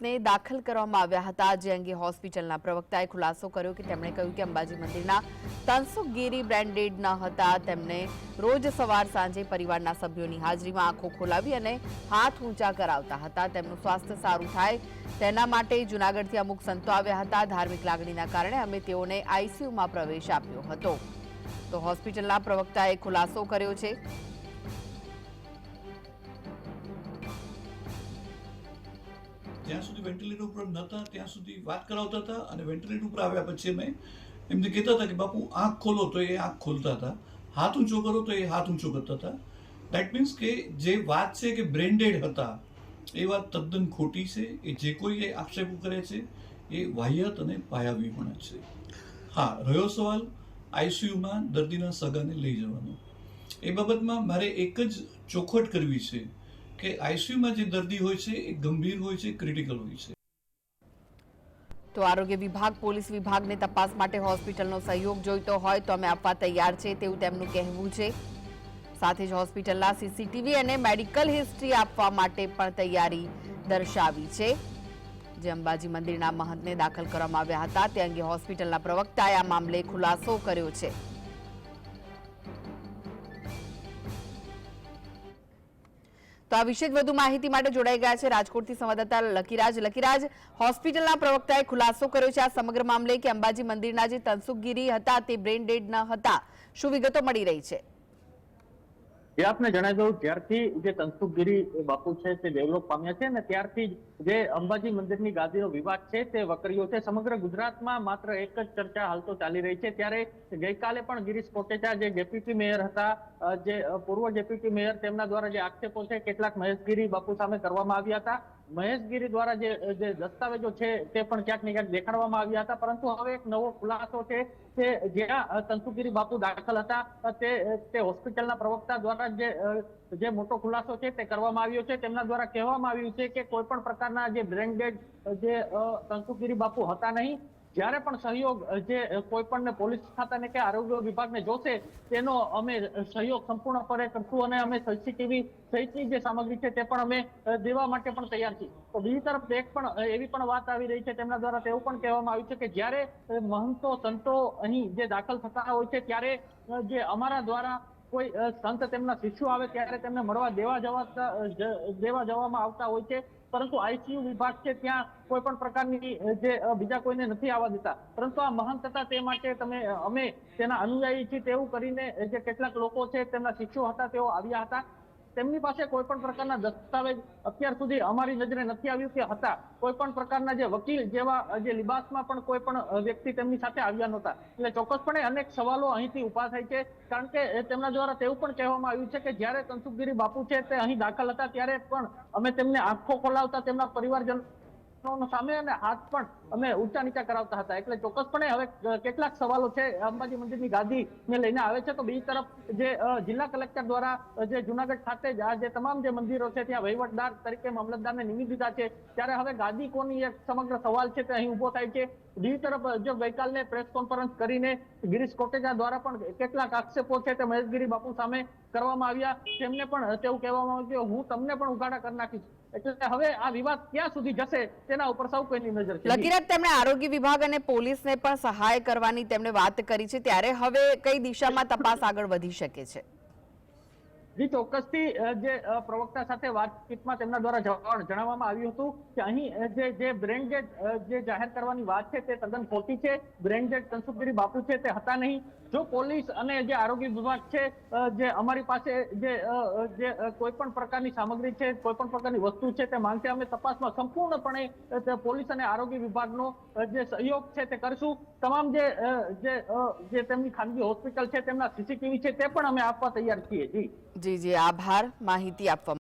ને દાખલ કરવામાં આવ્યા હતા. જે અંગે હોસ્પિટલના પ્રવક્તાએ ખુલાસો કર્યો કે તેમણે કહ્યું કે અંબાજી મંદિરના તનસુખગીરી બ્રાન્ડેડ ન હતા. તેમણે રોજ સવાર સાંજે પરિવારના સભ્યોની હાજરીમાં આંખો ખોલાવી અને હાથ ઊંચા કરાવતા હતા. તેમનું સ્વાસ્થ્ય સારું થાય તેના માટે જૂનાગઢથી અમુક સંતો આવ્યા હતા. ધાર્મિક લાગણીના કારણે અમે તેઓને આઈસીયુમાં પ્રવેશ આપ્યો હતો. તો હોસ્પિટલના પ્રવક્તાએ ખુલાસો કર્યો છે જ્યાં સુધી વેન્ટિલેટર ઉપર નહોતા ત્યાં સુધી વાત કરાવતા હતા અને વેન્ટિલેટર ઉપર આવ્યા પછી અમે એમને કહેતા હતા કે, બાપુ, આંખ ખોલો. તો એ આંખ ખોલતા હતા. હાથ ઊંચો કરો તો એ હાથ ઊંચો કરતા હતા. દેટ મીન્સ કે જે વાત છે કે બ્રેન્ડેડ હતા, એ વાત તદ્દન ખોટી છે. એ જે કોઈ એ આક્ષેપો કરે છે, એ વાહિયાત અને પાયાવી પણ છે. હા, રહ્યો સવાલ આઈસીયુમાં દર્દીના સગાને લઈ જવાનો. એ બાબતમાં મારે એક જ ચોખવટ કરવી છે. કે આઈસીયુમાં જે દર્દી હોય છે એ ગંભીર હોય છે, ક્રિટિકલ હોય છે. તો આરોગ્ય વિભાગ, પોલીસ વિભાગને તપાસ માટે હોસ્પિટલનો સહયોગ જોઈતો હોય તો અમે આપવા તૈયાર છે તેવું તેમનું કહેવું છે. સાથે જ હોસ્પિટલના સીસીટીવી અને મેડિકલ હિસ્ટ્રી આપવા માટે પણ તૈયારી દર્શાવી છે. જે અંબાજી મંદિરના મહંતને દાખલ કરવામાં આવ્યા હતા, તે અંગે હોસ્પિટલના પ્રવક્તાએ આ મામલે ખુલાસો કર્યો છે. તો આ વિશે વધુ માહિતી માટે જોડાઈ ગયા છે રાજકોટથી સંવાદદાતા લકીરાજ. લકીરાજ, હોસ્પિટલના પ્રવક્તાએ ખુલાસો કર્યો છે આ સમગ્ર મામલે કે અંબાજી મંદિરના જે તનસુખગીરી હતા તે બ્રેન ડેડ ન હતા. શું વિગતો મળી રહી છે? જે આપને જણાવી દઉં, જ્યારથી જે તનસુખગીરી બાપુ છે, તે ડેવલપ પામ્યા છે ને ત્યારથી જે અંબાજી મંદિરની ગાદીનો વિવાદ છે, તે વકર્યો છે, સમગ્ર ગુજરાતમાં માત્ર એક જ ચર્ચા હાલ તો ચાલી રહી છે. ત્યારે ગઈકાલે પણ ગિરીશ કોટેચા જે ડેપ્યુટી મેયર હતા જે પૂર્વ ડેપ્યુટી મેયર તેમના દ્વારા જે આક્ષેપો છે, કેટલાક મહેશગીરી બાપુ સામે કરવામાં આવ્યા હતા. મહેશગીરી દ્વારા જે જે દસ્તાવેજો છે તે પણ ક્યાંક ને ક્યાંક દેખાડવામાં આવ્યા હતા, પરંતુ હવે એક નવો ખુલાસો છે કે જ્યાં તંતુગીરી બાપુ દાખલ હતા, તે તે હોસ્પિટલના પ્રવક્તા દ્વારા જે જે મોટો ખુલાસો છે તે કરવામાં આવ્યો છે. તેમના દ્વારા કહેવામાં આવ્યું છે કે કોઈ પણ પ્રકારના જે બ્રેન્ડેડ, જે તંતુગીરી બાપુ હતા નહીં જ્યારે પણ સહયોગ જે કોઈ પણ પોલીસ ખાતાને કે આરોગ્ય વિભાગને જોશે, તેનો અમે સહયોગ સંપૂર્ણપણે કરશું અને અમે સીસીટીવી સહિતની જે સામગ્રી છે તે પણ અમે દેવા માટે પણ તૈયાર છીએ. તો બીજી તરફ એક પણ એવી પણ વાત આવી રહી છે તેમના દ્વારા તેવું પણ કહેવામાં આવ્યું છે કે જ્યારે મહંતો, સંતો અહીં જે દાખલ થતા હોય છે ત્યારે જે અમારા દ્વારા કોઈ સંત તેમના શિષ્યો આવે ત્યારે તેમને મળવા દેવા જવા દેવા જવામાં આવતા હોય છે. પરંતુ આઈસીયુ વિભાગ છે ત્યાં કોઈ પણ પ્રકારની જે બીજા કોઈને નથી આવવા દેતા. પરંતુ આ મહંત હતા તે માટે તમે અમે તેના અનુયાયી છીએ તેવું કરીને, જે કેટલાક લોકો છે તેમના શિષ્યો હતા તેઓ આવ્યા હતા. તેમની પાસે કોઈ પણ પ્રકારના દસ્તાવેજ અત્યાર સુધી અમારી નજરે નથી આવ્યું કે હતા. કોઈ પણ પ્રકારના જે વકીલ જેવા, જે લિબાસમાં પણ કોઈ પણ વ્યક્તિ તેમની સાથે આવ્યા નહોતા. એટલે ચોક્કસપણે અનેક સવાલો અહીંથી ઊભા થાય છે. કારણ કે તેમના દ્વારા તેવું પણ કહેવામાં આવ્યું છે કે જ્યારે તનસુખગીરી બાપુ છે તે અહીં દાખલ હતા ત્યારે પણ અમે તેમને આંખો ખોલાવતા તેમના પરિવારજનો સામે અને હાથ પણ અમે ઊંચા નીચા કરાવતા હતા. એટલે ચોક્કસપણે હવે કેટલાક સવાલો છે, અંબાજી મંદિરની ગાદી ને લઈને આવે છે. તો બીજી તરફ જે જિલ્લા કલેક્ટર દ્વારા જે જુનાગઢ ખાતે જ આ જે તમામ જે મંદિરો છે, ત્યાં વહીવટદાર તરીકે મામલતદારને નિમી દીધા છે. ત્યારે હવે ગાદી કોની એક સમગ્ર સવાલ છે તે અહીં ઊભો થાય છે. બીજી તરફ જો ગઈકાલે પ્રેસ કોન્ફરન્સ કરીને ગિરીશ કોટેજા દ્વારા પણ કેટલાક આક્ષેપો છે તે મહેશગીરી બાપુ સામે કરવામાં આવ્યા. તેમને પણ તેવું કહેવામાં આવ્યું કે હું તમને પણ ઉઘાડા કરી નાખીશ. એટલે હવે આ વિવાદ ક્યાં સુધી જશે તેના ઉપર સૌ કોઈની નજર છે લકીરાજ તેમણે આરોગ્ય વિભાગ અને પોલીસને પણ સહાય કરવાની તેમણે વાત કરી છે. ત્યારે હવે કઈ દિશામાં તપાસ આગળ વધી શકે છે? જી, ચોક્કસથી જે પ્રવક્તા સાથે વાતચીતમાં તેમના દ્વારા જણાવવામાં આવ્યું હતું કે અહીં જે જે બ્રેન્ડેડ જે જાહેર કરવાની વાત છે તે તદ્દન ખોટી છે, બ્રેન્ડેડ તનસુખગીરી બાપુ છે તે હતા નહીં. જો પોલીસ અને જે આરોગ્ય વિભાગ છે જે અમારી પાસે જે જે કોઈ પણ પ્રકારની સામગ્રી છે કોઈ પણ પ્રકારની વસ્તુ છે તે માંગશે અમે તપાસમાં સંપૂર્ણપણે પોલીસ અને આરોગ્ય વિભાગનો જે સહયોગ છે તે કરશું. તમામ જે જે જે તેમની ખાનગી હોસ્પિટલ છે તેમના સીસીટીવી છે તે પણ અમે આપવા તૈયાર છીએ. જી. જી જી આભાર. માહિતી આપવા